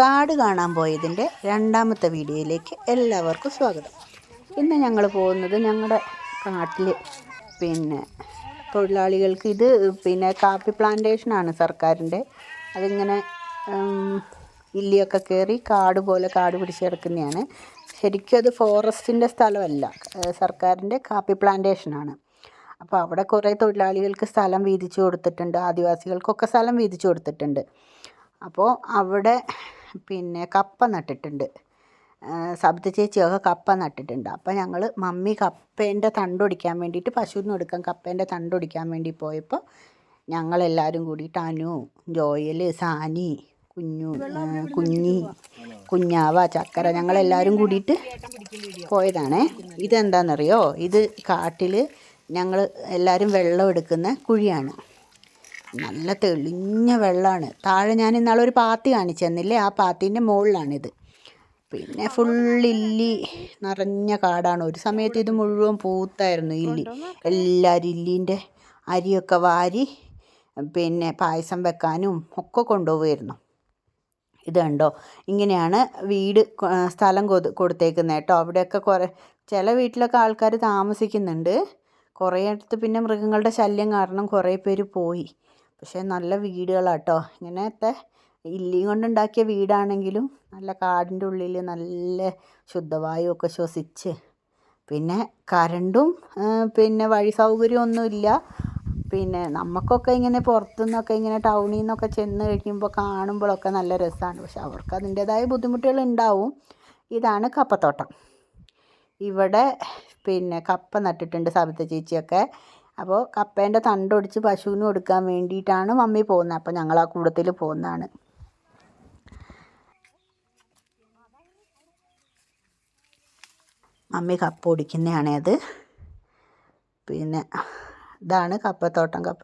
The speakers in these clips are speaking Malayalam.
കാട് കാണാൻ പോയതിന്റെ രണ്ടാമത്തെ വീഡിയോയിലേക്ക് എല്ലാവർക്കും സ്വാഗതം. ഇന്ന് ഞങ്ങൾ പോകുന്നത് ഞങ്ങളുടെ കാട്ടിൽ പിന്നെ തൊഴിലാളികൾക്ക് ഇത് പിന്നെ കാപ്പി പ്ലാന്റേഷനാണ് സർക്കാരിന്റെ. അതിങ്ങനെ ഇല്ലിയൊക്കെ കയറി കാട് പോലെ കാട് പിടിച്ച് കിടക്കുന്നതാണ്. ശരിക്കും അത് ഫോറസ്റ്റിന്റെ സ്ഥലമല്ല സർക്കാരിന്റെ കാപ്പി പ്ലാന്റേഷനാണ് അപ്പോൾ അവിടെ കുറേ തൊഴിലാളികൾക്ക് സ്ഥലം വീതിച്ചു കൊടുത്തിട്ടുണ്ട് ആദിവാസികൾക്കൊക്കെ സ്ഥലം വീതിച്ചു കൊടുത്തിട്ടുണ്ട്. അപ്പോൾ അവിടെ പിന്നെ കപ്പ നട്ടിട്ടുണ്ട്. സബിത ചേച്ചിയൊക്കെ കപ്പ നട്ടിട്ടുണ്ട്. അപ്പോൾ ഞങ്ങൾ മമ്മി കപ്പേന്റെ തണ്ടൊടിക്കാൻ വേണ്ടിയിട്ട് പശുവിന് കൊടുക്കാൻ കപ്പേന്റെ തണ്ടൊടിക്കാൻ വേണ്ടി പോയപ്പോൾ ഞങ്ങളെല്ലാവരും കൂടിയിട്ട് അനു ജോയൽ സാനി കുഞ്ഞു കുഞ്ഞി കുഞ്ഞാവ ചക്കര ഞങ്ങളെല്ലാവരും കൂടിയിട്ട് പോയതാണേ. ഇതെന്താണെന്നറിയോ ഇത് കാട്ടിൽ ഞങ്ങൾ എല്ലാവരും വെള്ളം എടുക്കുന്ന കുഴിയാണ്. നല്ല തെളിഞ്ഞ വെള്ളമാണ് താഴെ ഞാൻ ഇന്നാളൊരു പാത്തി കാണിച്ചു തന്നില്ലേ ആ പാത്തിന്റെ മുകളിലാണിത് പിന്നെ ഫുൾ ഇല്ലി നിറഞ്ഞ കാടാണ്. ഒരു സമയത്ത് ഇത് മുഴുവൻ പൂത്തായിരുന്നു ഇല്ലി. എല്ലാവരും ഇല്ലീന്റെ അരിയൊക്കെ വാരി പിന്നെ പായസം വെക്കാനും ഒക്കെ കൊണ്ടുപോകുമായിരുന്നു ഇത് കണ്ടോ? ഇങ്ങനെയാണ് വീട് സ്ഥലം കൊതു കൊടുത്തേക്കുന്നത് കേട്ടോ. അവിടെയൊക്കെ കുറേ ചില വീട്ടിലൊക്കെ ആൾക്കാർ താമസിക്കുന്നുണ്ട്. കുറേ അടുത്ത് പിന്നെ മൃഗങ്ങളുടെ ശല്യം കാരണം കുറേ പേര് പോയി. പക്ഷേ നല്ല വീടുകളാട്ടോ. ഇങ്ങനത്തെ ഇല്ലിയും കൊണ്ടുണ്ടാക്കിയ വീടാണെങ്കിലും നല്ല കാടിന്റെ ഉള്ളിൽ നല്ല ശുദ്ധവായു ഒക്കെ ശ്വസിച്ച്. പിന്നെ കറണ്ടും പിന്നെ വഴി സൗകര്യമൊന്നുമില്ല പിന്നെ നമുക്കൊക്കെ ഇങ്ങനെ പുറത്തുനിന്നൊക്കെ ഇങ്ങനെ ടൗണിൽ നിന്നൊക്കെ ചെന്ന് കഴിക്കുമ്പോൾ കാണുമ്പോഴൊക്കെ നല്ല രസമാണ്. പക്ഷെ അവർക്ക് അതിന്റേതായ ബുദ്ധിമുട്ടുകൾ ഉണ്ടാവും. ഇതാണ് കപ്പത്തോട്ടം. ഇവിടെ പിന്നെ കപ്പ നട്ടിട്ടുണ്ട് സബിത ചേച്ചിയൊക്കെ. അപ്പോൾ കപ്പേന്റെ തണ്ടൊടിച്ച് പശുവിന് കൊടുക്കാൻ വേണ്ടിയിട്ടാണ് മമ്മി പോകുന്നത്. അപ്പോൾ ഞങ്ങൾ ആ കൂടത്തിൽ പോകുന്നതാണ്. മമ്മി കപ്പ ഒടിക്കുന്നതാണേ അത്. പിന്നെ ഇതാണ് കപ്പത്തോട്ടം കപ്പ.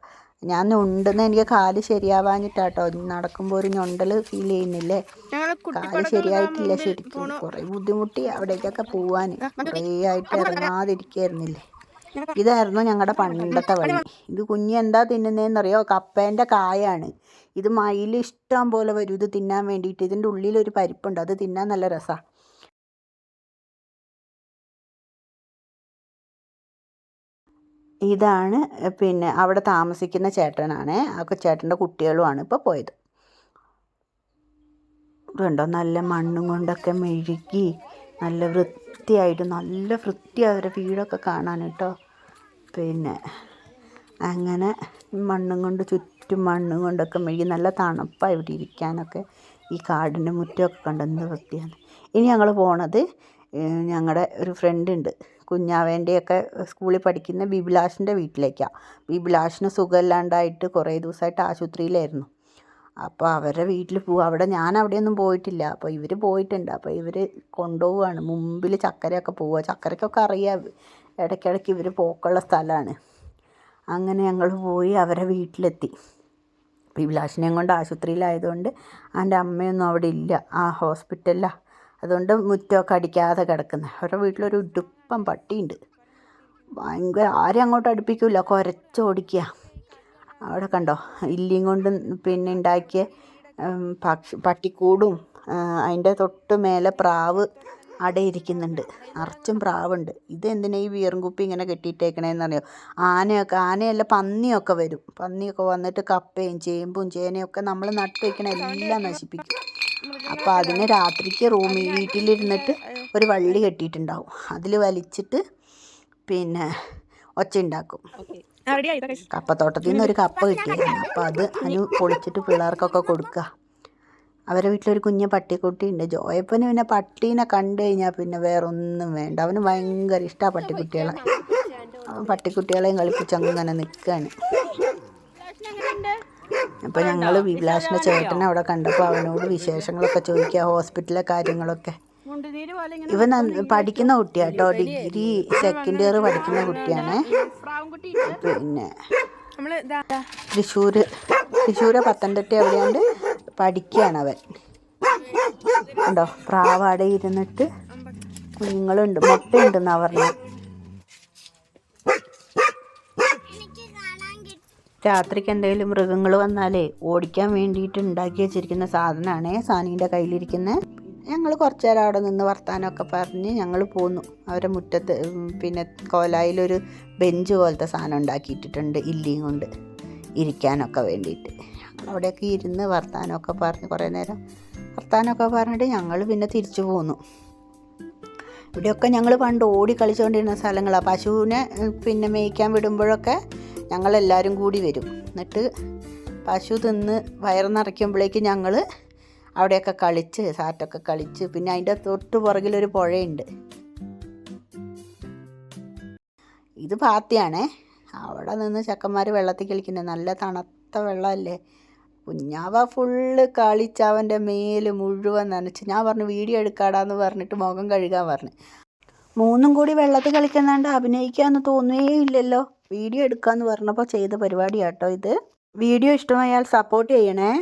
ഞാൻ ഞുണ്ടെന്ന് എനിക്ക് കാൽ ശരിയാവാഞ്ഞിട്ടാട്ടോ. നടക്കുമ്പോൾ ഒരു ഞൊണ്ടൽ ഫീൽ ചെയ്യുന്നില്ലേ? കാൽ ശരിയായിട്ടില്ല ശരിക്കും. കുറേ ബുദ്ധിമുട്ടി അവിടേക്കൊക്കെ പോവാൻ കുറേ ആയിട്ട് ഇറങ്ങാതിരിക്കായിരുന്നില്ലേ? ഇതായിരുന്നു ഞങ്ങളുടെ പണ്ടത്തെ വഴി ഇത് കുഞ്ഞ് എന്താ തിന്നുന്നതെന്നറിയോ കപ്പേന്റെ കായാണ്. ഇത് മയിൽ ഇഷ്ടം പോലെ വരും ഇത് തിന്നാൻ വേണ്ടിയിട്ട് ഇതിന്റെ ഉള്ളിലൊരു പരിപ്പുണ്ട്. അത് തിന്നാൻ നല്ല രസമാണ് ഇതാണ് പിന്നെ അവിടെ താമസിക്കുന്ന ചേട്ടനാണ്. ആ ചേട്ടന്റെ കുട്ടികളുമാണ് ഇപ്പോൾ പോയത്. ഇതുണ്ടോ നല്ല മണ്ണും കൊണ്ടൊക്കെ മെഴുകി നല്ല വൃത്തിയായിട്ട് നല്ല വൃത്തി വീടൊക്കെ കാണാൻ കേട്ടോ. പിന്നെ അങ്ങനെ മണ്ണും കൊണ്ട് ചുറ്റും മണ്ണും കൊണ്ടൊക്കെ മെഴുകി നല്ല തണുപ്പാണ് ഇവിടെ ഇരിക്കാനൊക്കെ. ഈ കാടിന്റെ മുറ്റമൊക്കെ കണ്ട് എന്ത് വൃത്തിയാണ്. ഇനി ഞങ്ങൾ പോണത് ഞങ്ങളുടെ ഒരു ഫ്രണ്ട് ഉണ്ട്. കുഞ്ഞാവേന്റെയൊക്കെ സ്കൂളിൽ പഠിക്കുന്ന ബിബിലാഷിന്റെ വീട്ടിലേക്കാണ് ബിബിലാഷിന് സുഖമില്ലാണ്ടായിട്ട് കുറേ ദിവസമായിട്ട് ആശുപത്രിയിലായിരുന്നു. അപ്പോൾ അവരുടെ വീട്ടിൽ പോവുക അവിടെ ഞാൻ അവിടെയൊന്നും പോയിട്ടില്ല. അപ്പോൾ ഇവർ പോയിട്ടുണ്ട്. അപ്പോൾ ഇവർ കൊണ്ടുപോവുകയാണ് മുമ്പിൽ ചക്കരയൊക്കെ പോവുക ചക്കരയ്ക്കൊക്കെ അറിയാം. ഇടയ്ക്കിടയ്ക്ക് ഇവർ പോക്കുള്ള സ്ഥലമാണ് അങ്ങനെ ഞങ്ങൾ പോയി അവരെ വീട്ടിലെത്തി. വിലാസിനെയും കൊണ്ട് ആശുപത്രിയിലായതുകൊണ്ട് അവന്റെ അമ്മയൊന്നും അവിടെ ഇല്ല. ആ ഹോസ്പിറ്റലിലാണ് അതുകൊണ്ട് മുറ്റമൊക്കെ അടിക്കാതെ കിടക്കുന്നത് അവരുടെ വീട്ടിലൊരു ഉടുപ്പം പട്ടിയുണ്ട്. ഭയങ്കര ആരും അങ്ങോട്ട് അടുപ്പിക്കില്ല കുരച്ചോടിക്കുക അവിടെ കണ്ടോ? ഇല്ലിയും കൊണ്ട് പിന്നെ ഉണ്ടാക്കിയ പക്ഷി പട്ടിക്കൂടും അതിന്റെ തൊട്ട് മേലെ പ്രാവ് അടയിരിക്കുന്നുണ്ട് നിറച്ചും പ്രാവുണ്ട്. ഇത് എന്തിനാ ഈ വീറുംകുപ്പി ഇങ്ങനെ കെട്ടിയിട്ടേക്കണേന്നറിയോ? ആനയൊക്കെ ആനയല്ല പന്നിയൊക്കെ വരും. പന്നിയൊക്കെ വന്നിട്ട് കപ്പയും ചേമ്പും ചേനയൊക്കെ നമ്മൾ നട്ട് വയ്ക്കണ എല്ലാം നശിപ്പിക്കും. അപ്പോൾ അതിന് രാത്രിക്ക് റൂമിൽ വീട്ടിലിരുന്നിട്ട് ഒരു വള്ളി കെട്ടിയിട്ടുണ്ടാവും. അതിൽ വലിച്ചിട്ട് പിന്നെ ഒച്ച ഉണ്ടാക്കും കപ്പത്തോട്ടത്തിൽ നിന്ന് ഒരു കപ്പ കിട്ടിയിരുന്നു അപ്പോൾ അത് അനു പൊളിച്ചിട്ട് പിള്ളേർക്കൊക്കെ കൊടുക്കുക അവരെ വീട്ടിലൊരു കുഞ്ഞ് പട്ടിക്കുട്ടി ഉണ്ട് ജോയപ്പന് പിന്നെ പട്ടീനെ കണ്ടു കഴിഞ്ഞാൽ പിന്നെ വേറെ ഒന്നും വേണ്ട. അവന് ഭയങ്കര ഇഷ്ടമാണ് പട്ടിക്കുട്ടികളെ. അവൻ പട്ടിക്കുട്ടികളെയും കളിപ്പിച്ച് അങ്ങനെ നിൽക്കുകയാണ് അപ്പോൾ ഞങ്ങൾ വിലാസിന്റെ ചേട്ടനെ അവിടെ കണ്ടപ്പോൾ അവനോട് വിശേഷങ്ങളൊക്കെ ചോദിക്കുക ഹോസ്പിറ്റലിലെ കാര്യങ്ങളൊക്കെ. ഇവൻ നന്ന- പഠിക്കുന്ന കുട്ടിയാണ് കേട്ടോ ഡിഗ്രി സെക്കൻഡ് ഇയർ പഠിക്കുന്ന കുട്ടിയാണ്. പിന്നെ തൃശ്ശൂർ തൃശ്ശൂർ പത്തനംതിട്ട എവിടെയാണ്ട്? പഠിക്കുകയാണ് അവൻ ഉണ്ടോ പ്രാവാടെ ഇരുന്നിട്ട് കുഞ്ഞുങ്ങളുണ്ട് മുട്ടയുണ്ടെന്നാ പറഞ്ഞു. രാത്രിക്ക് എന്തെങ്കിലും മൃഗങ്ങൾ വന്നാലേ ഓടിക്കാൻ വേണ്ടിയിട്ട് ഉണ്ടാക്കി വെച്ചിരിക്കുന്ന സാധനമാണ് സാനീന്റെ കയ്യിലിരിക്കുന്നത് ഞങ്ങൾ കുറച്ച് നേരം അവിടെ നിന്ന് വർത്താനമൊക്കെ പറഞ്ഞ് ഞങ്ങൾ പോന്നു. അവരെ മുറ്റത്ത് പിന്നെ കോലായിലൊരു ബെഞ്ച് പോലത്തെ സാധനം ഉണ്ടാക്കിയിട്ടിട്ടുണ്ട് ഇല്ലിയും കൊണ്ട് ഇരിക്കാനൊക്കെ വേണ്ടിയിട്ട്. അവിടെയൊക്കെ ഇരുന്ന് വർത്താനമൊക്കെ പറഞ്ഞ് കുറേ നേരം വർത്താനമൊക്കെ പറഞ്ഞിട്ട് ഞങ്ങൾ പിന്നെ തിരിച്ചു പോന്നു. ഇവിടെയൊക്കെ ഞങ്ങൾ പണ്ട് ഓടി കളിച്ചുകൊണ്ടിരുന്ന സ്ഥലങ്ങളാണ് പശുവിനെ പിന്നെ മേയ്ക്കാൻ വിടുമ്പോഴൊക്കെ ഞങ്ങളെല്ലാവരും കൂടി വരും. എന്നിട്ട് പശു തിന്ന് വയറ് നിറയ്ക്കുമ്പോഴേക്ക് ഞങ്ങൾ അവിടെയൊക്കെ കളിച്ച് സാറ്റൊക്കെ കളിച്ച് പിന്നെ അതിന്റെ തൊട്ട് പുറകിലൊരു പുഴയുണ്ട്. ഇത് പാത്തിയാണേ. അവിടെ നിന്ന് ചെക്കന്മാർ വെള്ളത്തിൽ കളിക്കുന്നത് നല്ല തണുത്ത വെള്ളമല്ലേ? കുഞ്ഞാവ ഫുള്ള് കളിച്ചവന്റെ മേൽ മുഴുവൻ നനച്ച്. ഞാൻ പറഞ്ഞു വീഡിയോ എടുക്കാടാന്ന് പറഞ്ഞിട്ട് മുഖം കഴുകാൻ പറഞ്ഞു. മൂന്നും കൂടി വെള്ളത്തിൽ കളിക്കുന്നാണ്ട്. അഭിനയിക്കാന്ന് തോന്നുകയേ ഇല്ലല്ലോ വീഡിയോ എടുക്കാന്ന് പറഞ്ഞപ്പോൾ ചെയ്ത പരിപാടിയാട്ടോ ഇത്. വീഡിയോ ഇഷ്ടമായാൽ സപ്പോർട്ട് ചെയ്യണേ.